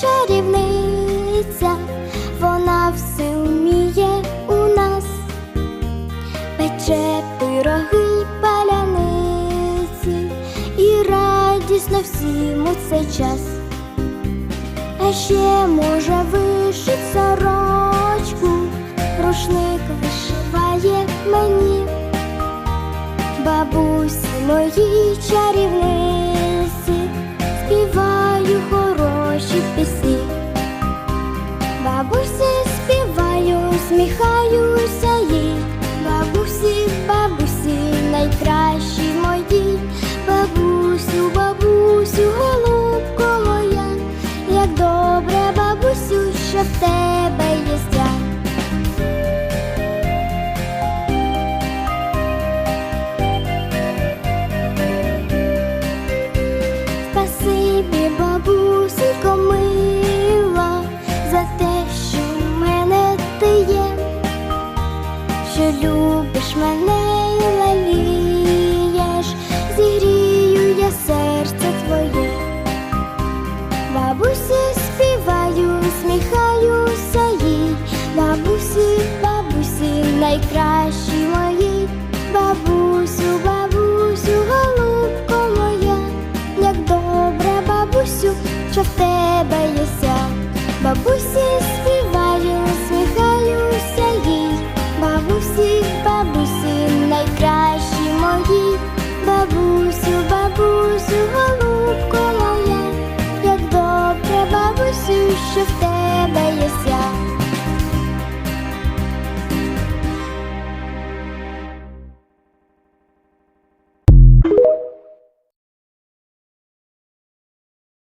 чарівниця, вона все вміє у нас, пече пироги паляниці і радісно всім у цей час, а ще може вишить сорочку, рушник вишиває мені, бабусі мої чарівниці. Що в тебе є я. Спасибі, бабусенько мила, за те, що в мене ти є, що любиш мене sei crash